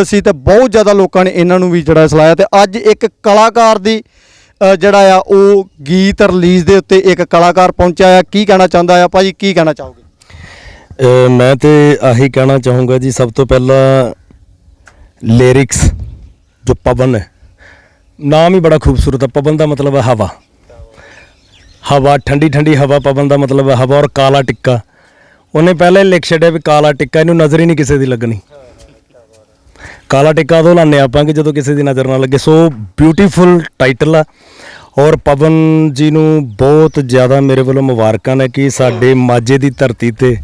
ਸੀ ਤੇ ਬਹੁਤ ਜ਼ਿਆਦਾ ਲੋਕਾਂ ਨੇ ਇਹਨਾਂ ਨੂੰ ਵੀ ਜਿਹੜਾ ਸਲਾਇਆ ਤੇ ਅੱਜ ਇੱਕ ਕਲਾਕਾਰ ਦੀ ਜਿਹੜਾ ਆ, ਉਹ ਗੀਤ ਰਿਲੀਜ਼ ਦੇ ਉੱਤੇ ਇੱਕ ਕਲਾਕਾਰ ਪਹੁੰਚਿਆ ਆ। ਕੀ ਕਹਿਣਾ ਚਾਹੁੰਦਾ ਆ? ਭਾਜੀ, ਕੀ ਕਹਿਣਾ ਚਾਹੋਗੇ? ਮੈਂ ਤੇ ਆਹੀ ਕਹਿਣਾ ਚਾਹੂੰਗਾ ਜੀ, ਸਭ ਤੋਂ ਪਹਿਲਾਂ ਲਿਰਿਕਸ ਜੋ ਪਵਨ ਹੈ, ਨਾਮ ਹੀ ਬੜਾ ਖੂਬਸੂਰਤ ਹੈ ਪਵਨ ਦਾ ਮਤਲਬ ਹੈ ਹਵਾ। ਹਵਾ, ਠੰਡੀ ਠੰਡੀ ਹਵਾ ਪਵਨ ਦਾ ਮਤਲਬ ਹੈ ਹਵਾ ਔਰ ਕਾਲਾ ਟਿੱਕਾ। ਉਹਨੇ ਪਹਿਲਾਂ ਹੀ ਲਿਖ ਛੱਡਿਆ ਵੀ ਕਾਲਾ ਟਿੱਕਾ, ਇਹਨੂੰ ਨਜ਼ਰ ਹੀ ਨਹੀਂ ਕਿਸੇ ਦੀ ਲੱਗਣੀ। ਕਾਲਾ ਟਿੱਕਾ ਉਦੋਂ ਲਾਉਂਦੇ ਆਪਾਂ ਕਿ ਜਦੋਂ ਕਿਸੇ ਦੀ ਨਜ਼ਰ ਨਾ ਲੱਗੇ। ਸੋ ਬਿਊਟੀਫੁਲ ਟਾਈਟਲ ਆ। ਔਰ ਪਵਨ ਜੀ ਨੂੰ ਬਹੁਤ ਜ਼ਿਆਦਾ ਮੇਰੇ ਵੱਲੋਂ ਮੁਬਾਰਕਾਂ ਨੇ ਕਿ ਸਾਡੇ ਮਾਝੇ ਦੀ ਧਰਤੀ ਤੇ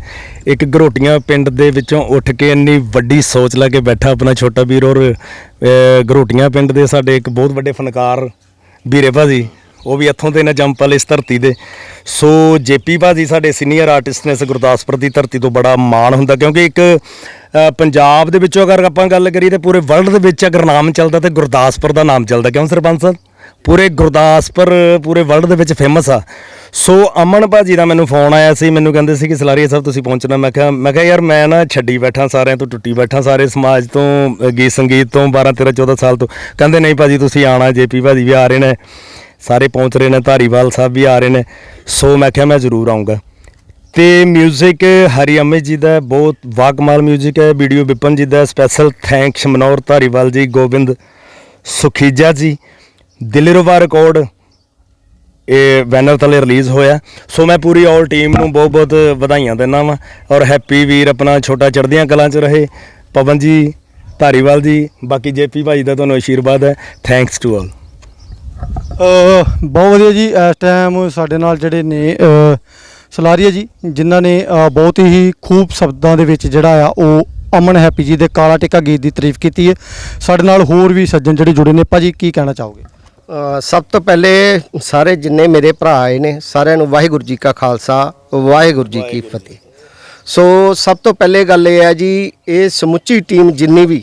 ਇੱਕ ਘਰੋਟੀਆਂ ਪਿੰਡ ਦੇ ਵਿੱਚੋਂ ਉੱਠ ਕੇ ਇੰਨੀ ਵੱਡੀ ਸੋਚ ਲੈ ਕੇ ਬੈਠਾ ਆਪਣਾ ਛੋਟਾ ਵੀਰ ਔਰ ਅਹ, ਘਰੋਟੀਆਂ ਪਿੰਡ ਦੇ ਸਾਡੇ ਇੱਕ ਬਹੁਤ ਵੱਡੇ ਫਨਕਾਰ ਵੀਰੇ ਭਾਜੀ ਉਹ ਵੀ ਇੱਥੋਂ ਦੇ ਨੇ ਜੰਪਲ ਇਸ ਧਰਤੀ ਦੇ। ਸੋ ਜੇਪੀ ਭਾਜੀ ਸਾਡੇ ਸੀਨੀਅਰ ਆਰਟਿਸਟ ਨੇ ਇਸ ਗੁਰਦਾਸਪੁਰ ਦੀ ਧਰਤੀ ਤੋਂ ਬੜਾ ਮਾਣ ਹੁੰਦਾ ਕਿਉਂਕਿ ਇੱਕ ਪੰਜਾਬ ਦੇ ਵਿੱਚੋਂ ਅਗਰ ਆਪਾਂ ਗੱਲ ਕਰੀਏ ਤੇ ਪੂਰੇ ਵਰਲਡ ਦੇ ਵਿੱਚ ਅਗਰ ਨਾਮ ਚੱਲਦਾ ਤੇ ਗੁਰਦਾਸਪੁਰ ਦਾ ਨਾਮ ਚੱਲਦਾ। ਕਿਉਂ ਸਰਪੰਚ ਸਾਹਿਬ? ਪੂਰੇ ਗੁਰਦਾਸਪੁਰ ਪੂਰੇ ਵਰਲਡ ਦੇ ਵਿੱਚ ਫੇਮਸ ਆ ਸੋ ਅਮਨ ਭਾਜੀ ਦਾ ਮੈਨੂੰ ਫੋਨ ਆਇਆ ਸੀ ਮੈਨੂੰ ਕਹਿੰਦੇ ਸੀ ਕਿ ਸਲਾਰੀਆ ਸਾਹਿਬ ਤੁਸੀਂ ਪਹੁੰਚਣਾ ਮੈਂ ਕਿਹਾ ਮੈਂ ਕਿਹਾ ਯਾਰ ਮੈਂ ਨਾ ਛੱਡੀ ਬੈਠਾ ਸਾਰਿਆਂ ਤੋਂ ਟੁੱਟੀ ਬੈਠਾ ਸਾਰੇ ਸਮਾਜ ਤੋਂ ਅ, ਗੀਤ ਸੰਗੀਤ ਤੋਂ 12 13 14 ਸਾਲ ਤੋਂ ਕਹਿੰਦੇ ਨਹੀਂ ਭਾਜੀ ਤੁਸੀਂ ਆਣਾ ਜੇਪੀ ਭਾਜੀ ਵੀ ਆ ਰਹੇ ਨੇ ਸਾਰੇ ਪਹੁੰਚ ਰਹੇ ਨੇ ਧਾਰੀਵਾਲ ਸਾਹਿਬ ਵੀ ਆ ਰਹੇ ਨੇ ਸੋ ਮੈਂ ਕਿਹਾ ਮੈਂ ਜ਼ਰੂਰ ਆਉਂਗਾ ਤੇ 뮤직 ਹਰੀ ਅਮਿਤ ਜੀ ਦਾ ਹੈ, ਬਹੁਤ ਵਾਕਮਾਲ 뮤직 ਹੈ ਵੀਡੀਓ ਵਿਪਨ ਜੀ ਦਾ ਸਪੈਸ਼ਲ ਥੈਂਕਸ ਮਨੋਰ ਧਾਰੀਵਾਲ ਜੀ ਗੋਬਿੰਦ ਸੁਖੀਜਾ ਜੀ Dilrava record ਇਹ ਬੈਨਰ ਥੱਲੇ ਰਿਲੀਜ਼ ਹੋਇਆ। ਸੋ ਮੈਂ ਪੂਰੀ ਆਲ ਟੀਮ ਨੂੰ ਬਹੁਤ ਬਹੁਤ ਵਧਾਈਆਂ ਦਿੰਦਾ ਵਾਂ ਔਰ ਹੈਪੀ ਵੀਰ ਆਪਣਾ ਛੋਟਾ ਚੜ੍ਹਦੀਆਂ ਕਲਾਂ 'ਚ ਰਹੇ। ਪਵਨ ਜੀ, ਧਾਰੀਵਾਲ ਜੀ, ਬਾਕੀ ਜੇਪੀ ਭਾਈ ਦਾ ਤੁਹਾਨੂੰ ਆਸ਼ੀਰਵਾਦ ਹੈ। ਥੈਂਕਸ ਟੂ ਆਲ ਬਹੁਤ ਵਧੀਆ ਜੀ। ਇਸ ਟਾਈਮ ਸਾਡੇ ਨਾਲ ਜਿਹੜੇ ਨੇ ਸਲਾਰੀਆ ਜੀ, ਜਿਨ੍ਹਾਂ ਨੇ ਬਹੁਤ ਹੀ ਖੂਬ ਸ਼ਬਦਾਂ ਦੇ ਵਿੱਚ ਜਿਹੜਾ ਆ, ਉਹ ਅਮਨ ਹੈਪੀ ਜੀ ਦੇ ਕਾਲਾ ਟਿੱਕਾ ਗੀਤ ਦੀ ਤਾਰੀਫ ਕੀਤੀ ਹੈ। ਸਾਡੇ ਨਾਲ ਹੋਰ ਵੀ ਸੱਜਣ ਜਿਹੜੇ ਜੁੜੇ ਨੇ। ਭਾਜੀ, ਕੀ ਕਹਿਣਾ ਚਾਹੋਗੇ? ਸਭ ਤੋਂ ਪਹਿਲੇ ਸਾਰੇ ਜਿੰਨੇ ਮੇਰੇ ਭਰਾ ਆਏ ਨੇ ਸਾਰਿਆਂ ਨੂੰ ਵਾਹਿਗੁਰੂ ਜੀ ਕਾ ਖਾਲਸਾ ਵਾਹਿਗੁਰੂ ਜੀ ਕੀ ਫਤਿਹ। ਸੋ ਸਭ ਤੋਂ ਪਹਿਲੇ ਗੱਲ ਇਹ ਹੈ ਜੀ ਇਹ ਸਮੁੱਚੀ ਟੀਮ ਜਿੰਨੀ ਵੀ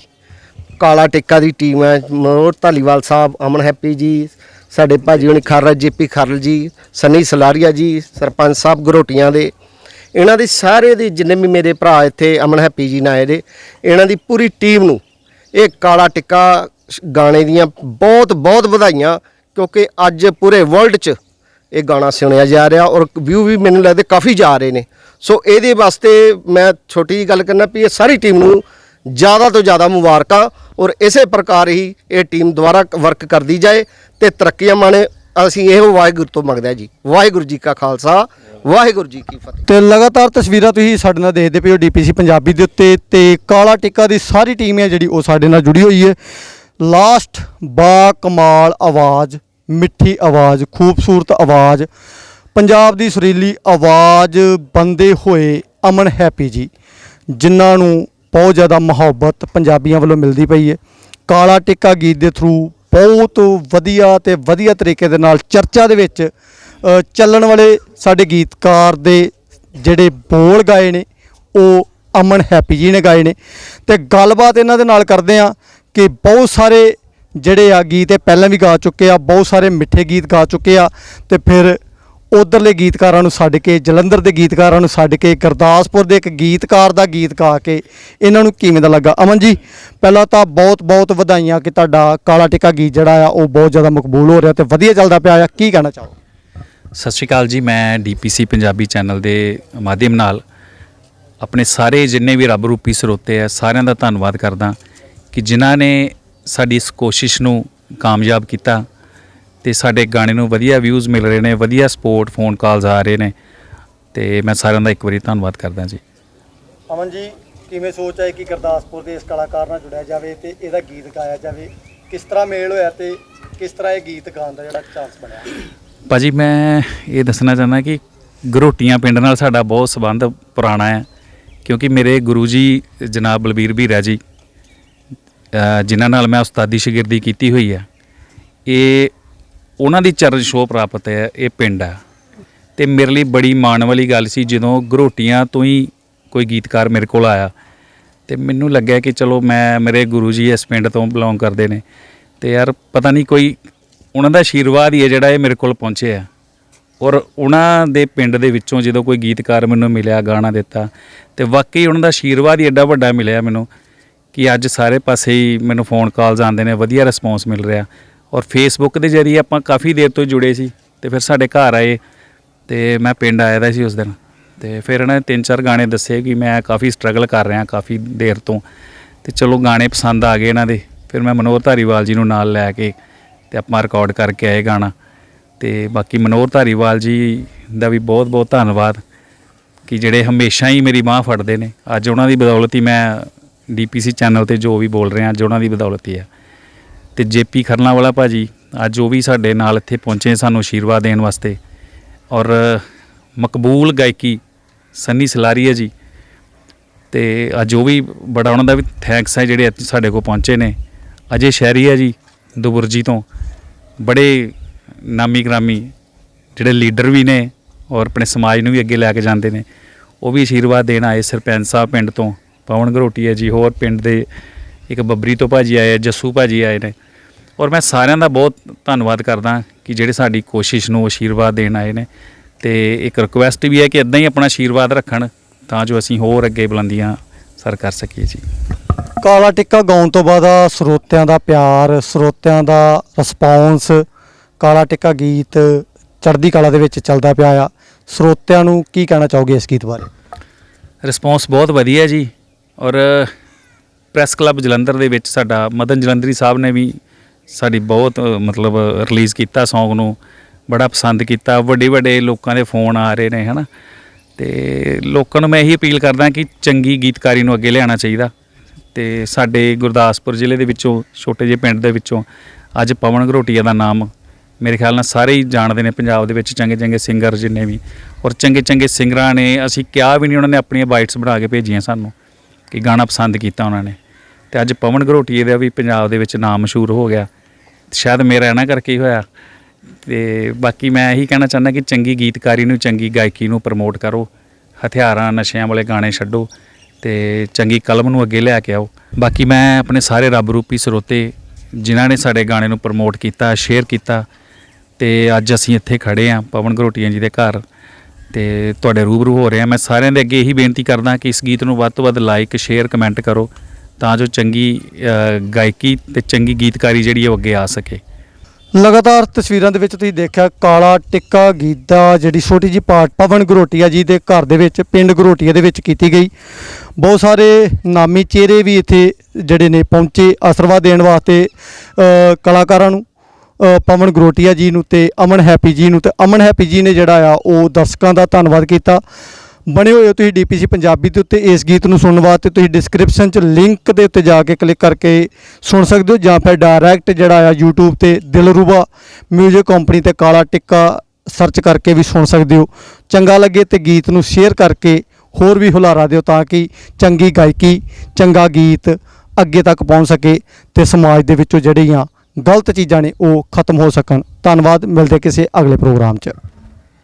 ਕਾਲਾ ਟਿੱਕਾ ਦੀ ਟੀਮ ਹੈ ਮਨੋਹਰ ਧਾਲੀਵਾਲ ਸਾਹਿਬ ਅਮਨ ਹੈਪੀ ਜੀ ਸਾਡੇ ਭਾਜੀ ਹੁਣੀ ਖਾਰਾ ਜੇਪੀ ਖਾਰਲ ਜੀ ਸਨੀ ਸਲਾਰੀਆ ਜੀ ਸਰਪੰਚ ਸਾਹਿਬ ਗਰੋਟੀਆਂ ਦੇ ਇਹਨਾਂ ਦੀ ਸਾਰੇ ਦੀ ਜਿੰਨੇ ਵੀ ਮੇਰੇ ਭਰਾ ਇੱਥੇ ਅਮਨ ਹੈਪੀ ਜੀ ਨਾਲ ਦੇ ਇਹਨਾਂ ਦੀ ਪੂਰੀ ਟੀਮ ਨੂੰ ਇਹ ਕਾਲਾ ਟਿੱਕਾ ਗਾਣੇ ਦੀਆਂ ਬਹੁਤ ਬਹੁਤ ਵਧਾਈਆਂ, ਕਿਉਂਕਿ ਅੱਜ ਪੂਰੇ ਵਰਲਡ 'ਚ ਇਹ ਗਾਣਾ ਸੁਣਿਆ ਜਾ ਰਿਹਾ ਔਰ ਵਿਊ ਵੀ ਮੈਨੂੰ ਲੱਗਦਾ ਕਾਫੀ ਜਾ ਰਹੇ ਨੇ। ਸੋ ਇਹਦੇ ਵਾਸਤੇ ਮੈਂ ਛੋਟੀ ਜੀ ਗੱਲ ਕਰਨਾ ਵੀ ਇਹ ਸਾਰੀ ਟੀਮ ਨੂੰ ਜ਼ਿਆਦਾ ਤੋਂ ਜ਼ਿਆਦਾ ਮੁਬਾਰਕਾਂ ਔਰ ਇਸੇ ਪ੍ਰਕਾਰ ਹੀ ਇਹ ਟੀਮ ਦੁਆਰਾ ਵਰਕ ਕਰਦੀ ਜਾਏ ਤੇ ਤਰੱਕੀਆਂ ਮਾਣੇ। ਅਸੀਂ ਇਹੋ ਵਾਹਿਗੁਰੂ ਤੋਂ ਮੰਗਦੇ ਹਾਂ ਜੀ। ਵਾਹਿਗੁਰੂ ਜੀ ਕਾ ਖਾਲਸਾ, ਵਾਹਿਗੁਰੂ ਜੀ ਕੀ ਫਤਿਹ। ਤੇ ਲਗਾਤਾਰ ਤਸਵੀਰਾਂ ਤੁਸੀਂ ਸਾਡੇ ਨਾਲ ਦੇਖਦੇ ਪਏ ਹੋ ਡੀਪੀਸੀ ਪੰਜਾਬੀ ਦੇ ਉੱਤੇ ਤੇ ਕਾਲਾ ਟਿੱਕਾ ਦੀ ਸਾਰੀ ਟੀਮ ਹੈ ਜਿਹੜੀ ਉਹ ਸਾਡੇ ਨਾਲ ਜੁੜੀ ਹੋਈ ਹੈ। ਲਾਸਟ ਬਾ ਕਮਾਲ ਆਵਾਜ਼, ਮਿੱਠੀ ਆਵਾਜ਼, ਖੂਬਸੂਰਤ ਆਵਾਜ਼, ਪੰਜਾਬ ਦੀ ਸੁਰੀਲੀ ਆਵਾਜ਼ ਬੰਦੇ ਹੋਏ ਅਮਨ ਹੈਪੀ ਜੀ, ਜਿਨ੍ਹਾਂ ਨੂੰ ਬਹੁਤ ਜ਼ਿਆਦਾ ਮੁਹੱਬਤ ਪੰਜਾਬੀਆਂ ਵੱਲੋਂ ਮਿਲਦੀ ਪਈ ਹੈ। ਕਾਲਾ ਟਿੱਕਾ ਗੀਤ ਦੇ ਥਰੂ ਬਹੁਤ ਵਧੀਆ ਤੇ ਵਧੀਆ ਤਰੀਕੇ ਦੇ ਨਾਲ ਚਰਚਾ ਦੇ ਵਿੱਚ ਚੱਲਣ ਵਾਲੇ ਸਾਡੇ ਗੀਤਕਾਰ ਦੇ ਜਿਹੜੇ ਬੋਲ ਗਾਏ ਨੇ, ਉਹ ਅਮਨ ਹੈਪੀ ਜੀ ਨੇ ਗਾਏ ਨੇ। ਤੇ ਗੱਲਬਾਤ ਇਹਨਾਂ ਦੇ ਨਾਲ ਕਰਦੇ ਆ ਕਿ ਬਹੁਤ ਸਾਰੇ ਜਿਹੜੇ ਆ ਗੀਤ ਇਹ ਪਹਿਲਾਂ ਵੀ ਗਾ ਚੁੱਕੇ ਆ, ਬਹੁਤ ਸਾਰੇ ਮਿੱਠੇ ਗੀਤ ਗਾ ਚੁੱਕੇ ਆ ਤੇ ਫਿਰ ਉਧਰਲੇ ਗੀਤਕਾਰਾਂ ਨੂੰ ਛੱਡ ਕੇ, ਜਲੰਧਰ ਦੇ ਗੀਤਕਾਰਾਂ ਨੂੰ ਛੱਡ ਕੇ, ਗੁਰਦਾਸਪੁਰ ਦੇ ਇੱਕ ਗੀਤਕਾਰ ਦਾ ਗੀਤ ਗਾ ਕੇ ਇਹਨਾਂ ਨੂੰ ਕਿਵੇਂ ਦਾ ਲੱਗਾ? ਅਮਨ ਜੀ, ਪਹਿਲਾਂ ਤਾਂ ਬਹੁਤ ਬਹੁਤ ਵਧਾਈਆਂ ਕਿ ਤੁਹਾਡਾ ਕਾਲਾ ਟਿੱਕਾ ਗੀਤ ਜਿਹੜਾ ਆ ਉਹ ਬਹੁਤ ਜ਼ਿਆਦਾ ਮਕਬੂਲ ਹੋ ਰਿਹਾ ਤੇ ਵਧੀਆ ਚੱਲਦਾ ਪਿਆ ਆ। ਕੀ ਕਹਿਣਾ ਚਾਹੋ ਸਤਿ ਸ਼੍ਰੀ ਅਕਾਲ ਜੀ, ਮੈਂ ਡੀਪੀਸੀ ਪੰਜਾਬੀ ਚੈਨਲ ਦੇ ਮਾਧਿਅਮ ਨਾਲ ਆਪਣੇ ਸਾਰੇ ਜਿੰਨੇ ਵੀ ਰੱਬ ਰੂਪੀ ਸਰੋਤੇ ਆ, ਸਾਰਿਆਂ ਦਾ ਧੰਨਵਾਦ ਕਰਦਾ। ਕਿ ਜਿਨ੍ਹਾਂ ਨੇ ਸਾਡੀ ਇਸ ਕੋਸ਼ਿਸ਼ ਨੂੰ ਕਾਮਯਾਬ ਕੀਤਾ ਤੇ ਸਾਡੇ ਗਾਣੇ ਨੂੰ ਵਧੀਆ ਵਿਊਜ਼ ਮਿਲ ਰਹੇ ਨੇ ਵਧੀਆ ਸਪੋਰਟ ਫੋਨ ਕਾਲਸ ਆ ਰਹੇ ਨੇ ਤੇ ਮੈਂ ਸਾਰਿਆਂ ਦਾ ਇੱਕ ਵਾਰੀ ਧੰਨਵਾਦ ਕਰਦਾ ਜੀ। ਅਮਨ ਜੀ ਕਿਵੇਂ ਸੋਚ ਹੈ ਕਿ ਗੁਰਦਾਸਪੁਰ ਦੇ ਇਸ ਕਲਾਕਾਰ ਨਾਲ ਜੁੜਿਆ ਜਾਵੇ ਤੇ ਇਹਦਾ ਗੀਤ ਗਾਇਆ ਜਾਵੇ? ਕਿਸ ਤਰ੍ਹਾਂ ਮੇਲ ਹੋਇਆ ਤੇ ਕਿਸ ਤਰ੍ਹਾਂ ਇਹ ਗੀਤ ਗਾਉਣ ਦਾ ਜਿਹੜਾ ਚਾਂਸ ਬਣਿਆ? ਭਾਜੀ ਮੈਂ ਇਹ ਦੱਸਣਾ ਚਾਹੁੰਦਾ ਕਿ ਗਰੋਟੀਆਂ ਪਿੰਡ ਨਾਲ ਸਾਡਾ ਬਹੁਤ ਸਬੰਧ ਪੁਰਾਣਾ ਹੈ ਕਿਉਂਕਿ ਮੇਰੇ ਗੁਰੂ ਜੀ ਜਨਾਬ ਬਲਬੀਰ ਵੀਰਾ ਜੀ ਅ, ਜਿਨ੍ਹਾਂ ਨਾਲ ਮੈਂ ਉਸਤਾਦੀ ਸ਼ਾਗਿਰਦੀ ਕੀਤੀ ਹੋਈ ਹੈ ਇਹ ਉਹਨਾਂ ਦੀ ਚਰਨ ਛੋਹ ਪ੍ਰਾਪਤ ਹੈ, ਇਹ ਪਿੰਡ ਹੈ ਤੇ ਮੇਰੇ ਲਈ ਬੜੀ ਮਾਣ ਵਾਲੀ ਗੱਲ ਸੀ, ਜਦੋਂ ਗਰੋਟੀਆਂ ਤੋਂ ਹੀ ਕੋਈ ਗੀਤਕਾਰ ਮੇਰੇ ਕੋਲ ਆਇਆ। ਤੇ ਮੈਨੂੰ ਲੱਗਿਆ ਕਿ ਚਲੋ ਮੈਂ, ਮੇਰੇ ਗੁਰੂ ਜੀ ਇਸ ਪਿੰਡ ਤੋਂ ਬਿਲੋਂਗ ਕਰਦੇ ਨੇ। ਤੇ ਯਾਰ ਪਤਾ ਨਹੀਂ ਕੋਈ ਉਹਨਾਂ ਦਾ ਆਸ਼ੀਰਵਾਦ ਹੀ ਹੈ ਜਿਹੜਾ ਇਹ ਮੇਰੇ ਕੋਲ ਪਹੁੰਚਿਆ ਔਰ ਉਹਨਾਂ ਦੇ ਪਿੰਡ ਦੇ ਵਿੱਚੋਂ ਜਦੋਂ ਕੋਈ ਗੀਤਕਾਰ ਮੈਨੂੰ ਮਿਲਿਆ, ਗਾਣਾ ਦਿੱਤਾ, ਤੇ ਵਾਕਈ ਉਹਨਾਂ ਦਾ ਆਸ਼ੀਰਵਾਦ ਹੀ ਐਡਾ ਵੱਡਾ ਮਿਲਿਆ ਮੈਨੂੰ। ਕਿ ਅੱਜ ਸਾਰੇ ਪਾਸੇ ਹੀ ਮੈਨੂੰ ਫੋਨ ਕਾਲਸ ਆਉਂਦੇ ਨੇ, ਵਧੀਆ ਰਿਸਪੌਂਸ ਮਿਲ ਰਿਹਾ। ਔਰ ਫੇਸਬੁੱਕ ਦੇ ਜ਼ਰੀਏ ਆਪਾਂ ਕਾਫੀ ਦੇਰ ਤੋਂ ਜੁੜੇ ਸੀ ਤੇ ਫਿਰ ਸਾਡੇ ਘਰ ਆਏ ਤੇ ਮੈਂ ਪਿੰਡ ਆਇਆ ਦਾ ਸੀ ਉਸ ਦਿਨ। ਤੇ ਫਿਰ ਇਹਨਾਂ ਨੇ ਤਿੰਨ ਚਾਰ ਗਾਣੇ ਦੱਸੇ ਕਿ ਮੈਂ ਕਾਫੀ ਸਟਰਗਲ ਕਰ ਰਿਹਾ ਕਾਫੀ ਦੇਰ ਤੋਂ। ਤੇ ਚਲੋ ਗਾਣੇ ਪਸੰਦ ਆ ਗਏ ਇਹਨਾਂ ਦੇ। ਫਿਰ ਮੈਂ ਮਨੋਹਰ ਧਾਰੀਵਾਲ ਜੀ ਨੂੰ ਨਾਲ ਲੈ ਕੇ ਤੇ ਆਪਾਂ ਰਿਕਾਰਡ ਕਰਕੇ ਆਏ ਗਾਣਾ। ਤੇ ਬਾਕੀ ਮਨੋਹਰ ਧਾਰੀਵਾਲ ਜੀ ਦਾ ਵੀ ਬਹੁਤ ਬਹੁਤ ਧੰਨਵਾਦ ਕਿ ਜਿਹੜੇ ਹਮੇਸ਼ਾ ਹੀ ਮੇਰੀ ਬਾਹ ਫੜਦੇ ਨੇ। ਅੱਜ ਉਹਨਾਂ ਦੀ ਬਦੌਲਤ ਹੀ ਮੈਂ ਡੀਪੀਸੀ ਚੈਨਲ ਤੇ ਜੋ ਵੀ ਬੋਲ ਰਿਹਾ ਅੱਜ ਉਹਨਾਂ ਦੀ ਬਦੌਲਤ ਹੀ ਆ। ਤੇ ਜੇਪੀ ਖਰਨਾ ਵਾਲਾ ਭਾਜੀ, ਅੱਜ ਉਹ ਵੀ ਸਾਡੇ ਨਾਲ ਇੱਥੇ ਪਹੁੰਚੇ ਸਾਨੂੰ ਆਸ਼ੀਰਵਾਦ ਦੇਣ ਵਾਸਤੇ। ਔਰ ਮਕਬੂਲ ਗਾਇਕੀ ਸੰਨੀ ਸਲਾਰੀਆ ਜੀ, ਤੇ ਅੱਜ ਉਹ ਵੀ ਬੜਾ ਉਹਨਾਂ ਦਾ ਵੀ ਥੈਂਕਸ ਹੈ ਜਿਹੜੇ ਅੱਜ ਸਾਡੇ ਕੋਲ ਪਹੁੰਚੇ ਨੇ। ਅਜੇ ਸ਼ਹਿਰੀਆ ਜੀ ਦੁਬੁਰਜੀ ਤੋਂ ਬੜੇ ਨਾਮੀ ਗ੍ਰਾਮੀ ਜਿਹੜੇ ਲੀਡਰ ਵੀ ਨੇ ਔਰ ਆਪਣੇ ਸਮਾਜ ਨੂੰ ਵੀ ਅੱਗੇ ਲੈ ਕੇ ਜਾਂਦੇ ਨੇ। ਉਹ ਵੀ ਆਸ਼ੀਰਵਾਦ ਦੇਣ ਆਏ ਸਰਪੰਚ ਸਾਹਿਬ ਪਿੰਡ ਤੋਂ। ਪਵਨ ਘਰੋਟੀ ਹੈ ਜੀ ਹੋਰ ਪਿੰਡ ਦੇ ਇੱਕ ਬੱਬਰੀ ਤੋਂ ਭਾਜੀ ਆਏ ਜੱਸੂ ਭਾਜੀ ਆਏ ਨੇ। ਔਰ ਮੈਂ ਸਾਰਿਆਂ ਦਾ ਬਹੁਤ ਧੰਨਵਾਦ ਕਰਦਾ ਕਿ ਜਿਹੜੇ ਸਾਡੀ ਕੋਸ਼ਿਸ਼ ਨੂੰ ਆਸ਼ੀਰਵਾਦ ਦੇਣ ਆਏ ਨੇ ਤੇ ਇੱਕ ਰਿਕੁਐਸਟ ਵੀ ਹੈ ਕਿ ਇਦਾਂ ਹੀ ਆਪਣਾ ਆਸ਼ੀਰਵਾਦ ਰੱਖਣ ਤਾਂ ਜੋ ਅਸੀਂ ਹੋਰ ਅੱਗੇ ਬੁਲੰਦੀਆਂ ਸਰ ਕਰ ਸਕੀਏ ਜੀ। ਕਾਲਾ ਟਿੱਕਾ ਗਾਉਣ ਤੋਂ ਬਾਅਦ ਆ ਸਰੋਤਿਆਂ ਦਾ ਪਿਆਰ ਸਰੋਤਿਆਂ ਦਾ ਰਿਸਪੌਂਸ ਕਾਲਾ ਟਿੱਕਾ ਗੀਤ ਚੜ੍ਹਦੀ ਕਲਾ ਦੇ ਵਿੱਚ ਚੱਲਦਾ ਪਿਆ ਆ। ਸਰੋਤਿਆਂ ਨੂੰ ਕੀ ਕਹਿਣਾ ਚਾਹੋਗੇ ਇਸ ਗੀਤ ਬਾਰੇ? ਰਿਸਪੌਂਸ ਬਹੁਤ ਵਧੀਆ ਜੀ। ਔਰ ਪ੍ਰੈਸ ਕਲੱਬ ਜਲੰਧਰ ਦੇ ਵਿੱਚ ਸਾਡਾ ਮਦਨ ਜਲੰਧਰੀ ਸਾਹਿਬ ਨੇ ਵੀ ਸਾਡੀ ਬਹੁਤ ਮਤਲਬ ਰਿਲੀਜ਼ ਕੀਤਾ Song ਨੂੰ, ਬੜਾ ਪਸੰਦ ਕੀਤਾ। ਵੱਡੇ ਵੱਡੇ ਲੋਕਾਂ ਦੇ ਫੋਨ ਆ ਰਹੇ ਨੇ, ਹਨਾ? ਤੇ ਲੋਕਾਂ ਨੂੰ ਮੈਂ ਇਹੀ ਅਪੀਲ ਕਰਦਾ ਕਿ ਚੰਗੀ ਗੀਤਕਾਰੀ ਨੂੰ ਅੱਗੇ ਲਿਆਉਣਾ ਚਾਹੀਦਾ। ਤੇ ਸਾਡੇ ਗੁਰਦਾਸਪੁਰ ਜ਼ਿਲ੍ਹੇ ਦੇ ਵਿੱਚੋਂ, ਛੋਟੇ ਜਿਹੇ ਪਿੰਡ ਦੇ ਵਿੱਚੋਂ ਅੱਜ ਪਵਨ ਘਰੋਟੀਆ ਦਾ ਨਾਮ ਮੇਰੇ ਖਿਆਲ ਨਾਲ ਸਾਰੇ ਹੀ ਜਾਣਦੇ ਨੇ ਪੰਜਾਬ ਦੇ ਵਿੱਚ, ਚੰਗੇ ਚੰਗੇ ਸਿੰਗਰ ਜਿੰਨੇ ਵੀ। ਔਰ ਚੰਗੇ ਚੰਗੇ ਸਿੰਗਰਾਂ ਨੇ, ਅਸੀਂ ਕਿਹਾ ਵੀ ਨਹੀਂ, ਉਹਨਾਂ ਨੇ ਆਪਣੀਆਂ ਬਾਈਟਸ ਬਣਾ ਕੇ ਭੇਜੀਆਂ ਸਾਨੂੰ। ਇਹ ਗਾਣਾ ਪਸੰਦ ਕੀਤਾ ਉਹਨਾਂ ਨੇ। ਤੇ ਅੱਜ ਪਵਨ ਗਰੋਟੀਏ ਦਾ ਵੀ ਪੰਜਾਬ ਦੇ ਵਿੱਚ ਨਾਮ ਮਸ਼ਹੂਰ ਹੋ ਗਿਆ। ਸ਼ਾਇਦ ਮੇਰਾ ਇਹਨਾਂ ਕਰਕੇ ਹੀ ਹੋਇਆ। ਤੇ ਬਾਕੀ ਮੈਂ ਇਹੀ ਕਹਿਣਾ ਚਾਹੁੰਦਾ ਕਿ ਚੰਗੀ ਗੀਤਕਾਰੀ ਨੂੰ, ਚੰਗੀ ਗਾਇਕੀ ਨੂੰ ਪ੍ਰਮੋਟ ਕਰੋ। ਹਥਿਆਰਾਂ, ਨਸ਼ਿਆਂ ਵਾਲੇ ਗਾਣੇ ਛੱਡੋ ਤੇ ਚੰਗੀ ਕਲਮ ਨੂੰ ਅੱਗੇ ਲੈ ਕੇ ਆਓ। ਬਾਕੀ ਮੈਂ ਆਪਣੇ ਸਾਰੇ ਰੱਬ ਰੂਪੀ ਸਰੋਤੇ ਜਿਨ੍ਹਾਂ ਨੇ ਸਾਡੇ ਗਾਣੇ ਨੂੰ ਪ੍ਰਮੋਟ ਕੀਤਾ ਸ਼ੇਅਰ ਕੀਤਾ ਤੇ ਅੱਜ ਅਸੀਂ ਇੱਥੇ ਖੜੇ ਆਂ ਪਵਨ ਘਰੋਟੀਆਂ ਜੀ ਦੇ ਘਰ। ਤੇ ਤੁਹਾਡੇ ਰੂਬਰੂ ਹੋ ਰਿਹਾ ਮੈਂ ਸਾਰਿਆਂ ਦੇ ਅੱਗੇ ਇਹੀ ਬੇਨਤੀ ਕਰਦਾ ਕਿ ਇਸ ਗੀਤ ਨੂੰ ਵੱਧ ਤੋਂ ਵੱਧ ਲਾਈਕ ਸ਼ੇਅਰ ਕਮੈਂਟ ਕਰੋ ਤਾਂ ਜੋ ਚੰਗੀ ਗਾਇਕੀ ਤੇ ਚੰਗੀ ਗੀਤਕਾਰੀ ਜਿਹੜੀ ਉਹ ਅੱਗੇ ਆ ਸਕੇ। ਲਗਾਤਾਰ ਤਸਵੀਰਾਂ ਦੇ ਵਿੱਚ ਤੁਸੀਂ ਦੇਖਿਆ ਕਾਲਾ ਟਿੱਕਾ ਗੀਤ ਦਾ ਜਿਹੜੀ ਛੋਟੀ ਜੀ ਪਾਰਟ ਪਵਨ ਗਰੋਟੀਆ ਜੀ ਦੇ ਘਰ ਦੇ ਵਿੱਚ, ਪਿੰਡ ਗਰੋਟੀਆ ਦੇ ਵਿੱਚ ਕੀਤੀ ਗਈ। ਬਹੁਤ ਸਾਰੇ ਨਾਮੀ ਚਿਹਰੇ ਵੀ ਇੱਥੇ ਜਿਹੜੇ ਨੇ ਪਹੁੰਚੇ ਆਸ਼ੀਰਵਾਦ ਦੇਣ ਵਾਸਤੇ ਕਲਾਕਾਰਾਂ ਨੂੰ। ਪਵਨ ਗਰੋਟੀਆ ਜੀ ਨੂੰ ਤੇ ਅਮਨ ਹੈਪੀ ਜੀ ਨੂੰ ਤੇ ਅਮਨ ਹੈਪੀ ਜੀ ਨੇ ਜਿਹੜਾ ਆ, ਉਹ ਦਰਸ਼ਕਾਂ ਦਾ ਧੰਨਵਾਦ ਕੀਤਾ। ਬਣੇ ਹੋਏ ਹੋ ਤੁਸੀਂ ਡੀਪੀਸੀ ਪੰਜਾਬੀ ਦੇ ਉੱਤੇ ਇਸ ਗੀਤ ਨੂੰ ਸੁਣਨ ਵਾਸਤੇ, ਤੁਸੀਂ ਡਿਸਕ੍ਰਿਪਸ਼ਨ 'ਚ ਲਿੰਕ ਦੇ ਉੱਤੇ ਜਾ ਕੇ ਕਲਿੱਕ ਕਰਕੇ ਸੁਣ ਸਕਦੇ ਹੋ ਜਾਂ ਫਿਰ ਡਾਇਰੈਕਟ ਜਿਹੜਾ ਆ, YouTube ਤੇ ਦਿਲਰੂਬਾ 뮤직 ਕੰਪਨੀ ਤੇ ਕਾਲਾ ਟਿੱਕਾ ਸਰਚ ਕਰਕੇ ਵੀ ਸੁਣ ਸਕਦੇ ਹੋ। ਚੰਗਾ ਲੱਗੇ ਤੇ ਗੀਤ ਨੂੰ ਸ਼ੇਅਰ ਕਰਕੇ ਹੋਰ ਵੀ ਹੁਲਾਰਾ ਦਿਓ ਤਾਂ ਕਿ ਚੰਗੀ ਗਾਇਕੀ, ਚੰਗਾ ਗੀਤ ਅੱਗੇ ਤੱਕ ਪਹੁੰਚ ਸਕੇ ਤੇ ਸਮਾਜ ਦੇ ਵਿੱਚੋਂ ਜਿਹੜੀਆਂ ਗਲਤ ਚੀਜ਼ਾਂ ਨੇ ਉਹ ਖਤਮ ਹੋ ਸਕਣ। ਧੰਨਵਾਦ ਮਿਲਦੇ ਕਿਸੇ ਅਗਲੇ ਪ੍ਰੋਗਰਾਮ 'ਚ।